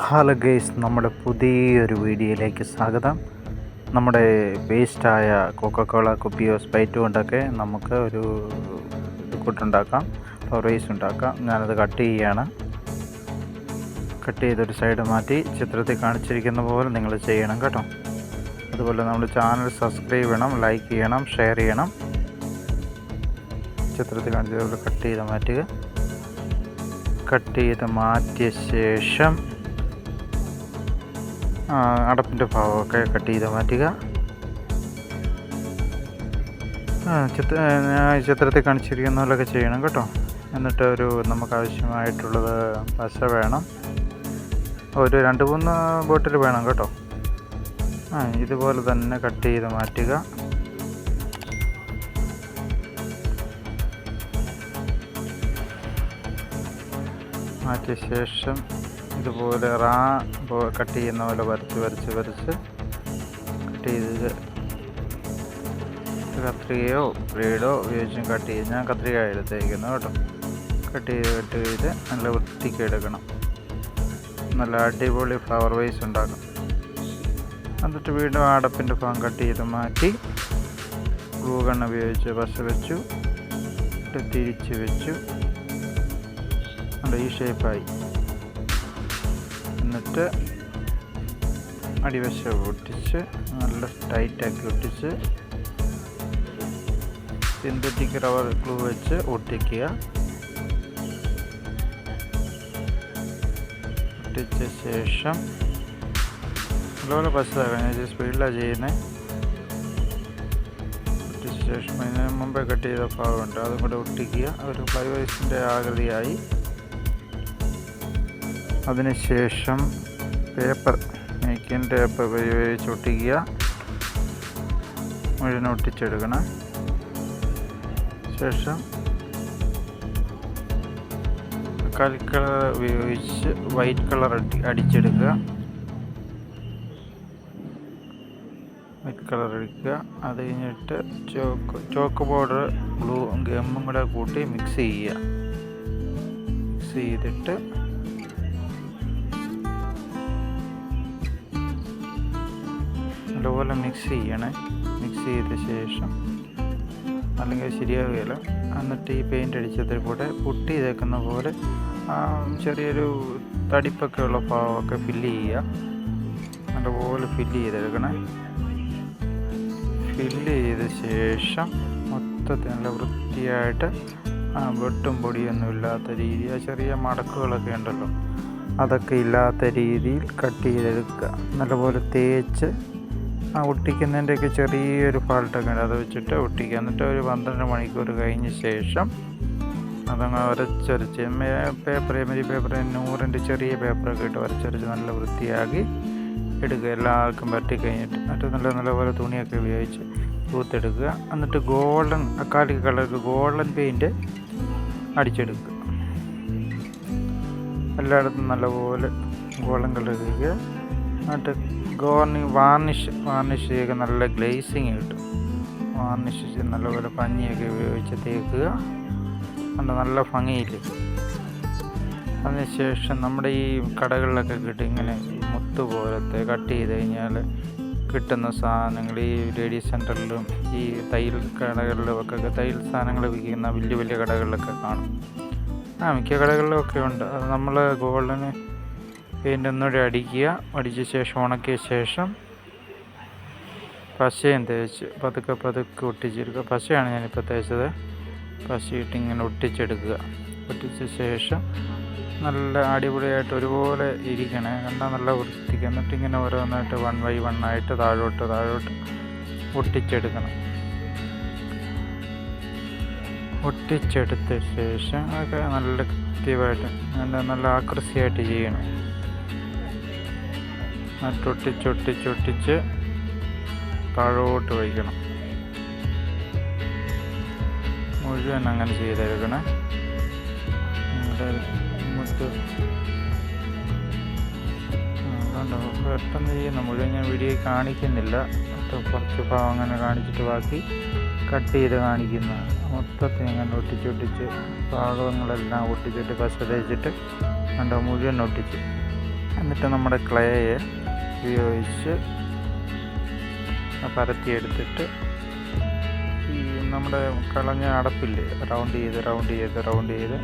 Hello guys നമ്മുടെ പുതിയൊരു വീഡിയോയിലേക്ക് സ്വാഗതം. നമ്മുടെ വേസ്റ്റായ കൊക്കക്കോള കുപ്പിയോ സ്പൈറ്റ് കൊണ്ടൊക്കെ നമുക്ക് ഒരു കൂട്ടുണ്ടാക്കാം ഫ്ലവർ വേസ് ഉണ്ടാക്കാം. ഞാനത് കട്ട് ചെയ്യുകയാണ് കട്ട് ചെയ്തൊരു സൈഡ് മാറ്റി ചിത്രത്തിൽ കാണിച്ചിരിക്കുന്ന പോലെ നിങ്ങൾ ചെയ്യണം കേട്ടോ. അതുപോലെ നമ്മുടെ ചാനൽ സബ്സ്ക്രൈബ് ചെയ്യണം ലൈക്ക് ചെയ്യണം ഷെയർ ചെയ്യണം. ചിത്രത്തിൽ കാണിച്ചതുപോലെ കട്ട് ചെയ്ത് മാറ്റുക. കട്ട് ചെയ്ത് മാറ്റിയ ശേഷം അടപ്പിന്റെ ഭാഗമൊക്കെ കട്ട് ചെയ്ത് മാറ്റുക. ചിത്ര ചിത്രത്തിൽ കാണിച്ചിരിക്കുന്ന പോലെയൊക്കെ ചെയ്യണം കേട്ടോ. എന്നിട്ട് ഒരു നമുക്ക് ആവശ്യമായിട്ടുള്ളത് പശ വേണം. ഒരു രണ്ട് മൂന്ന് ബോട്ടിൽ വേണം കേട്ടോ. ആ ഇതുപോലെ തന്നെ കട്ട് ചെയ്ത് മാറ്റുക. മാറ്റിയ ശേഷം ഇതുപോലെ റാ കട്ട് ചെയ്യുന്ന പോലെ വരച്ച് വരച്ച് വരച്ച് കട്ട് ചെയ്ത് കത്രികയോ ബ്ലേഡോ ഉപയോഗിച്ചും കട്ട് ചെയ്ത് ഞാൻ കത്രിക എടുത്തേക്കുന്നത് കേട്ടോ. കട്ട് ചെയ്ത് കട്ട് ചെയ്ത് നല്ല വൃത്തിക്ക് എടുക്കണം. നല്ല അടിപൊളി ഫ്ലവർ വൈസ് ഉണ്ടാക്കും. എന്നിട്ട് വീണ്ടും അടപ്പിന്റെ ഭാഗം കട്ട് ചെയ്ത് മാറ്റി ഗ്ലൂ ഗണ്ണ് ഉപയോഗിച്ച് പശ വെച്ചു. തിരിച്ച് വെച്ചു. ഈ ഷേപ്പായി എന്നിട്ട് അടിവശം ഒട്ടിച്ച് നല്ല ടൈറ്റാക്കി ഒട്ടിച്ച് സിന്തറ്റിക് റബ്ബർ ഗ്ലൂ വെച്ച് ഒട്ടിക്കുക. ഒട്ടിച്ച ശേഷം നല്ലപോലെ പശാക്കാം ഞാൻ സ്പീഡിലാണ് ചെയ്യുന്നത് ഒട്ടിച്ച ശേഷം അതിന് മുമ്പേ കട്ട് ചെയ്ത ഭാഗമുണ്ട് അതും കൂടെ ഒട്ടിക്കുക. ഒരു വൈസിന്റെ ആകൃതിയായി. അതിനുശേഷം പേപ്പർ മേക്കിൻ ടേപ്പ് ഉപയോഗിച്ച് ഒട്ടിക്കുക. മുഴുവൻ ഒട്ടിച്ചെടുക്കണം. ശേഷം കൽക്കളർ കളർ ഉപയോഗിച്ച് വൈറ്റ് കളർ അടി അടിച്ചെടുക്കുക. വൈറ്റ് കളർ അടിക്കുക. അത് കഴിഞ്ഞിട്ട് ചോക്ക് ചോക്ക് പൗഡർ ബ്ലൂ ഗമ്മും കൂടെ കൂട്ടി മിക്സ് ചെയ്യുക. മിക്സ് ചെയ്തിട്ട് നല്ലപോലെ മിക്സ് ചെയ്യണേ. മിക്സ് ചെയ്ത ശേഷം അല്ലെങ്കിൽ ശരിയാവുകയില്ല. എന്നിട്ട് ഈ പെയിന്റ് അടിച്ചതിൽ കൂടെ പുട്ടി ചെയ്തേക്കുന്ന പോലെ ചെറിയൊരു തടിപ്പൊക്കെ ഉള്ള പാവമൊക്കെ ഫില്ല് ചെയ്യുക. നല്ലപോലെ ഫില്ല് ചെയ്തെടുക്കണേ. ഫില്ല് ചെയ്ത ശേഷം മൊത്തത്തിൽ നല്ല വൃത്തിയായിട്ട് വെട്ടും പൊടിയൊന്നും ഇല്ലാത്ത രീതി ആ ചെറിയ മടക്കുകളൊക്കെ ഉണ്ടല്ലോ. അതൊക്കെ ഇല്ലാത്ത രീതിയിൽ കട്ട് ചെയ്തെടുക്കുക. നല്ലപോലെ തേച്ച് ആ ഒട്ടിക്കുന്നതിന്റെയൊക്കെ ചെറിയൊരു ഫാൾട്ടൊക്കെ ഉണ്ട്. അത് വെച്ചിട്ട് ഒട്ടിക്കുക. എന്നിട്ട് ഒരു പന്ത്രണ്ട് മണിക്കൂർ കഴിഞ്ഞ ശേഷം അതങ്ങ് വരച്ചരച്ച് പേപ്പർ എമരി പേപ്പർ നൂറിന്റെ ചെറിയ പേപ്പറൊക്കെ ഇട്ട് വരച്ചരച്ച് നല്ല വൃത്തിയാക്കി എടുക്കുക. എല്ലാവർക്കും പറ്റി കഴിഞ്ഞിട്ട് എന്നിട്ട് നല്ല നല്ലപോലെ തുണിയൊക്കെ ഉപയോഗിച്ച് തൂത്തെടുക്കുക. എന്നിട്ട് ഗോൾഡൻ അക്കാലിക് കളർക്ക് ഗോൾഡൻ പെയിന്റ് അടിച്ചെടുക്കുക. എല്ലായിടത്തും നല്ലപോലെ ഗോൾഡൻ കളർ എന്നിട്ട് ഗോർണി വാർണിഷ് വാർണിഷ് ചെയ്യുക നല്ല ഗ്ലേസിങ് കിട്ടും. വാർണിഷ് നല്ലപോലെ പഞ്ഞിയൊക്കെ ഉപയോഗിച്ച് തേക്കുക. നല്ല നല്ല ഭംഗിയിൽ അതിനുശേഷം നമ്മുടെ ഈ കടകളിലൊക്കെ കിട്ടും ഇങ്ങനെ മുത്ത് പോലത്തെ കട്ട് ചെയ്ത് കഴിഞ്ഞാൽ കിട്ടുന്ന സാധനങ്ങൾ ഈ ലേഡീസ് സെന്ററിലും ഈ തയ്യൽ കടകളിലും ഒക്കെ തയ്യൽ സാധനങ്ങൾ വിൽക്കുന്ന വലിയ വലിയ കടകളിലൊക്കെ കാണും. ആ മിക്ക കടകളിലൊക്കെ ഉണ്ട്. അത് നമ്മൾ ഗോൾഡിന് പെയിന്റ് ഒന്നുകൂടി അടിക്കുക. അടിച്ച ശേഷം ഉണക്കിയ ശേഷം പശയും തേച്ച് പതുക്കെ പതുക്കെ ഒട്ടിച്ചെടുക്കുക. പശയാണ് ഞാനിപ്പോൾ തേച്ചത്. പശയിട്ട് ഇങ്ങനെ ഒട്ടിച്ചെടുക്കുക. ഒട്ടിച്ച ശേഷം നല്ല അടിപൊളിയായിട്ട് ഒരുപോലെ ഇരിക്കണേ. കണ്ടാൽ നല്ല വൃത്തിക്ക് എന്നിട്ട് ഇങ്ങനെ ഓരോന്നായിട്ട് വൺ ബൈ വൺ ആയിട്ട് താഴോട്ട് താഴോട്ട് ഒട്ടിച്ചെടുക്കണം. ഒട്ടിച്ചെടുത്ത ശേഷം അതൊക്കെ നല്ല കൃത്യമായിട്ട് നല്ല നല്ല ആകൃതിയായിട്ട് ചെയ്യണം. എന്നിട്ട് ഒട്ടിച്ചൊട്ടിച്ചൊട്ടിച്ച് താഴോട്ട് വയ്ക്കണം. മുഴുവൻ അങ്ങനെ ചെയ്തെടുക്കണേ. കണ്ടോ പെട്ടെന്ന് ചെയ്യുന്ന മുഴുവൻ ഞാൻ വീഡിയോ കാണിക്കുന്നില്ല. കുറച്ച് ഭാഗം അങ്ങനെ കാണിച്ചിട്ട് ബാക്കി കട്ട് ചെയ്ത് കാണിക്കുന്ന. മൊത്തത്തിൽ അങ്ങനെ ഒട്ടിച്ചൊട്ടിച്ച് ഭാഗങ്ങളെല്ലാം ഒട്ടിച്ചിട്ട് പശ തേച്ചിട്ട് കണ്ടോ മുഴുവൻ ഒട്ടിച്ച്. എന്നിട്ട് നമ്മുടെ ക്ലേയെ ഉപയോഗിച്ച് പരത്തിയെടുത്തിട്ട് ഈ നമ്മുടെ കളഞ്ഞ അടപ്പില്ലേ റൗണ്ട് ചെയ്ത് റൗണ്ട് ചെയ്ത് റൗണ്ട് ചെയ്ത്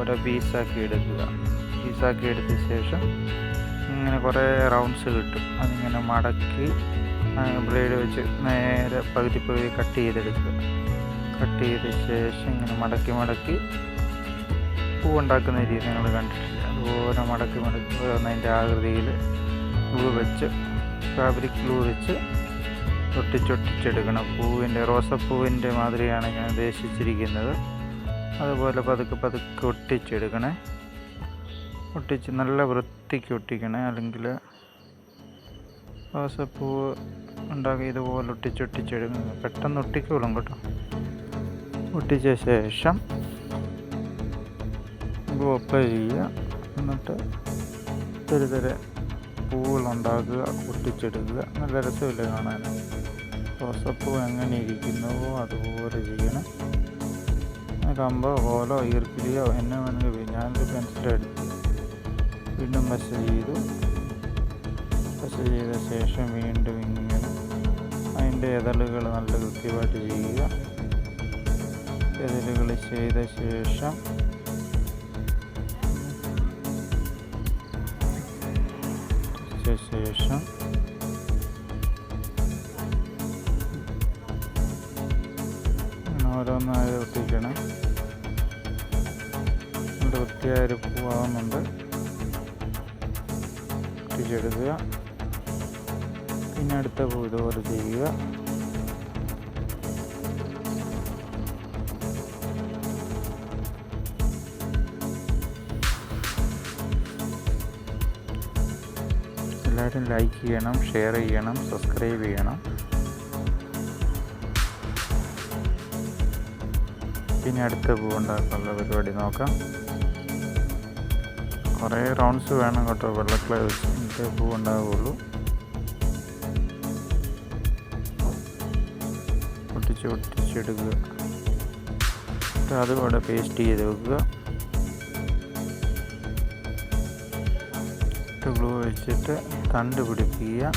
ഓരോ പീസാക്കി എടുക്കുക. പീസാക്കി എടുത്ത ശേഷം ഇങ്ങനെ കുറേ റൗണ്ട്സ് കിട്ടും. അതിങ്ങനെ മടക്കി ബ്ലേഡ് വെച്ച് നേരെ പകുതി പകുതി കട്ട് ചെയ്തെടുക്കുക. കട്ട് ചെയ്ത ശേഷം ഇങ്ങനെ മടക്കി മടക്കി പൂ ഉണ്ടാക്കുന്ന രീതി നിങ്ങൾ കണ്ടിട്ടില്ല? അതുപോലെ മടക്കി മടക്കി അതിന്റെ ആകൃതിയിൽ ഗ്ലൂ വെച്ച് ഫാബ്രിക് ഗ്ലൂ വെച്ച് ഒട്ടിച്ചൊട്ടിച്ചെടുക്കണം. പൂവിന്റെ റോസപ്പൂവിന്റെ മാതിരിയാണ് ഞാൻ ഉദ്ദേശിച്ചിരിക്കുന്നത്. അതുപോലെ പതുക്കെ പതുക്കെ ഒട്ടിച്ചെടുക്കണേ. ഒട്ടിച്ച് നല്ല വൃത്തിക്ക് ഒട്ടിക്കണേ. അല്ലെങ്കിൽ റോസപ്പൂവ് ഉണ്ടാക്കി ഇതുപോലെ ഒട്ടിച്ചൊട്ടിച്ചെടുക്കണം. പെട്ടെന്ന് ഒട്ടിക്കോളും കേട്ടോ. ഒട്ടിച്ച ശേഷം ഗ്ലൂ ചെയ്യുക. എന്നിട്ട് തെരു തെരെ പൂവുകളുണ്ടാക്കുക കുട്ടിച്ചെടുക്കുക. നല്ല രസമില്ല കാണാൻ. റോസപ്പൂ എങ്ങനെ ഇരിക്കുന്നുവോ അതുപോലെ ചെയ്യണം. കമ്പോ ഓലോ ഈർക്കിലിയോ എന്നെ വേണമെങ്കിൽ ഞാനൊരു പെൻസിലെടുത്ത് വീണ്ടും പശ ചെയ്തു. പശ ചെയ്ത ശേഷം വീണ്ടും ഇങ്ങനെ അതിന്റെ ഇതളുകൾ നല്ല കൃത്യമായിട്ട് ചെയ്യുക. ഇതളുകൾ ചെയ്ത ശേഷം ശേഷം. ഓരോന്നായി ഒട്ടിക്കണം. നല്ല വൃത്തിയായൊരു പൂവാകുന്നുണ്ട്. ഒട്ടിച്ചെടുക്കുക. പിന്നെ അടുത്ത പൂ ഇതുപോലെ ചെയ്യുക. എല്ലാവരും ലൈക്ക് ചെയ്യണം ഷെയർ ചെയ്യണം സബ്സ്ക്രൈബ് ചെയ്യണം. പിന്നെ അടുത്ത പൂവുണ്ടാക്കുന്ന പരിപാടി നോക്കാം. കുറേ റൗണ്ട്സ് വേണം കേട്ടോ വെള്ളക്കള വെച്ചിട്ട് പൂ ഉണ്ടാവുകയുള്ളൂ ഒട്ടിച്ച് ഒട്ടിച്ചെടുക്കുക അവിടെ പേസ്റ്റ് ചെയ്ത് വെക്കുക. ഗ്ലൂ വെച്ചിട്ട് തണ്ട് പിടിപ്പിക്കുക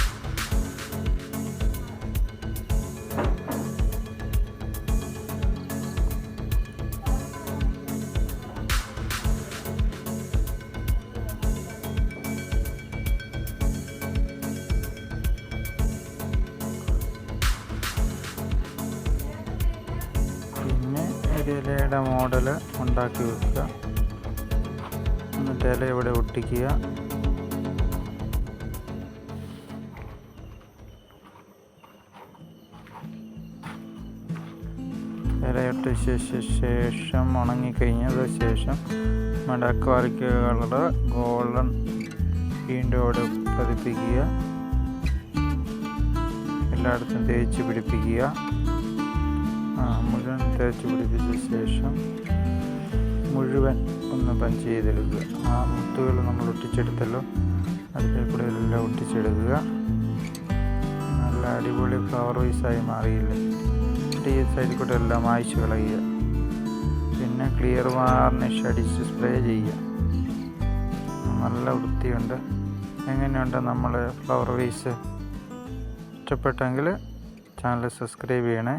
ഇലയുടെ മോഡൽ ഉണ്ടാക്കി വെക്കുക. എന്നിട്ട് ഇല ഇവിടെ ഒട്ടിക്കുക. ഇലയൊട്ടിച്ച ശേഷം ഉണങ്ങിക്കഴിഞ്ഞത് ശേഷം അക്വാറിക് ഗോൾഡൻ വീണ്ടോട് പതിപ്പിക്കുക. എല്ലായിടത്തും തേച്ച് പിടിപ്പിക്കുക. മുഴുവൻ തേച്ച് പിടിപ്പിച്ച ശേഷം മുഴുവൻ ഒന്ന് പഞ്ച് ചെയ്തെടുക്കുക. ആ മുത്തുകൾ നമ്മൾ ഒട്ടിച്ചെടുത്തല്ലോ. അതിന്റെ കൂടെ എല്ലാം ഒട്ടിച്ചെടുക്കുക. നല്ല അടിപൊളി ഫ്ലവർ വൈസായി മാറിയില്ലേ? എന്നിട്ട് ഈ സൈഡിൽ കൂടെ എല്ലാം മായ്ച്ച് കളയുക. പിന്നെ ക്ലിയർ വാർണിഷ് അടിച്ച് സ്പ്രേ ചെയ്യുക. നല്ല വൃത്തിയുണ്ട്. എങ്ങനെയുണ്ട് നമ്മൾ ഫ്ലവർ വേസ് ഇഷ്ടപ്പെട്ടെങ്കിൽ ചാനൽ സബ്സ്ക്രൈബ് ചെയ്യണേ.